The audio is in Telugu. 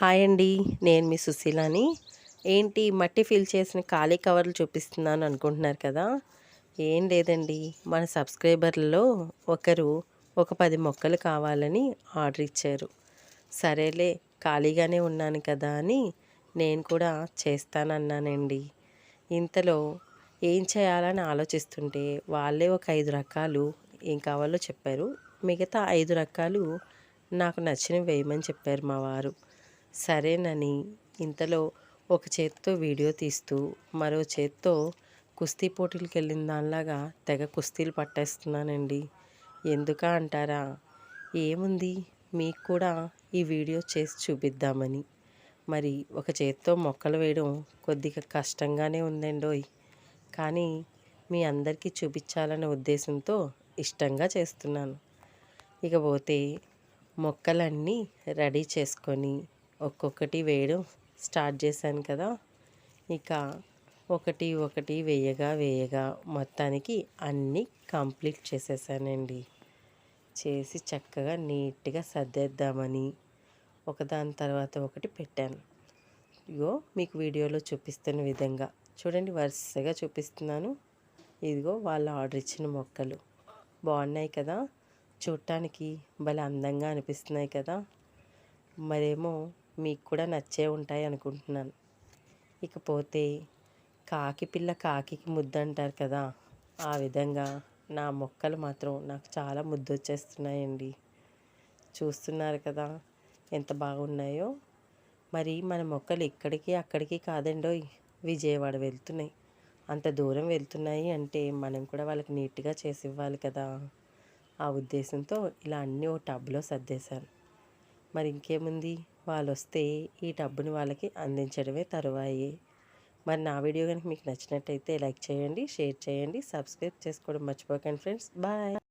హాయ్ అండి నేను మీ సుశీలాని. ఏంటి మట్టి ఫిల్ చేసిన ఖాళీ కవర్లు చూపిస్తున్నాను అనుకుంటున్నారు కదా? ఏం లేదండి మన సబ్స్క్రైబర్లలో ఒకరు ఒక పది మొక్కలు కావాలని ఆర్డర్ ఇచ్చారు. సరేలే ఖాళీగానే ఉన్నాను కదా అని నేను కూడా చేస్తానన్నానండి. ఇంతలో ఏం చేయాలని ఆలోచిస్తుంటే వాళ్ళే ఒక ఐదు రకాలు ఏం కావాలో చెప్పారు. మిగతా ఐదు రకాలు నాకు నచ్చినవి వేయమని చెప్పారు మా వారు. సరేనని ఇంతలో ఒక చేత్తో వీడియో తీస్తూ మరో చేత్తో కుస్తీ పోటీలకు వెళ్ళిన దానిలాగా తెగ కుస్తీలు పట్టేస్తున్నానండి. ఎందుక అంటారా? ఏముంది? మీకు కూడా ఈ వీడియో చేసి చూపిద్దామని. మరి ఒక చేత్తో మొక్కలు వేయడం కొద్దిగా కష్టంగానే ఉందండోయ్. కానీ మీ అందరికీ చూపించాలనే ఉద్దేశంతో ఇష్టంగా చేస్తున్నాను. ఇకపోతే మొక్కలన్నీ రెడీ చేసుకొని ఒక్కొక్కటి వేయడం స్టార్ట్ చేశాను కదా. ఇక ఒకటి ఒకటి వేయగా వేయగా మొత్తానికి అన్నీ కంప్లీట్ చేసేసానండి. చేసి చక్కగా నీట్గా సర్దేద్దామని ఒకదాని తర్వాత ఒకటి పెట్టాను. ఇగో మీకు వీడియోలో చూపిస్తున్న విధంగా. చూడండి వరుసగా చూపిస్తున్నాను. ఇదిగో వాళ్ళు ఆర్డర్ ఇచ్చిన మొక్కలు. బాగున్నాయి కదా. చూడటానికి భలే అందంగా అనిపిస్తున్నాయి కదా. మరేమో మీకు కూడా నచ్చే ఉంటాయి అనుకుంటున్నాను. ఇకపోతే కాకి పిల్ల కాకి ముద్దు అంటారు కదా ఆ విధంగా నా మొక్కలు మాత్రం నాకు చాలా ముద్దు వచ్చేస్తున్నాయండి చూస్తున్నారు కదా ఎంత బాగున్నాయో. మరి మన మొక్కలు ఇక్కడికి అక్కడికి కాదండో విజయవాడ వెళ్తున్నాయి. అంత దూరం వెళ్తున్నాయి అంటే మనం కూడా వాళ్ళకి నీట్గా చేసి ఇవ్వాలి కదా. ఆ ఉద్దేశంతో ఇలా అన్నీ ఓ టబ్లో సర్దేశాను. మరి ఇంకేముంది వాళ్ళు వస్తే ఈ డబ్బుని వాళ్ళకి అందించడమే తరువాయి. మరి నా వీడియో కనుక మీకు నచ్చినట్టయితే లైక్ చేయండి షేర్ చేయండి సబ్స్క్రైబ్ చేసుకోవడం మర్చిపోకండి ఫ్రెండ్స్. బాయ్.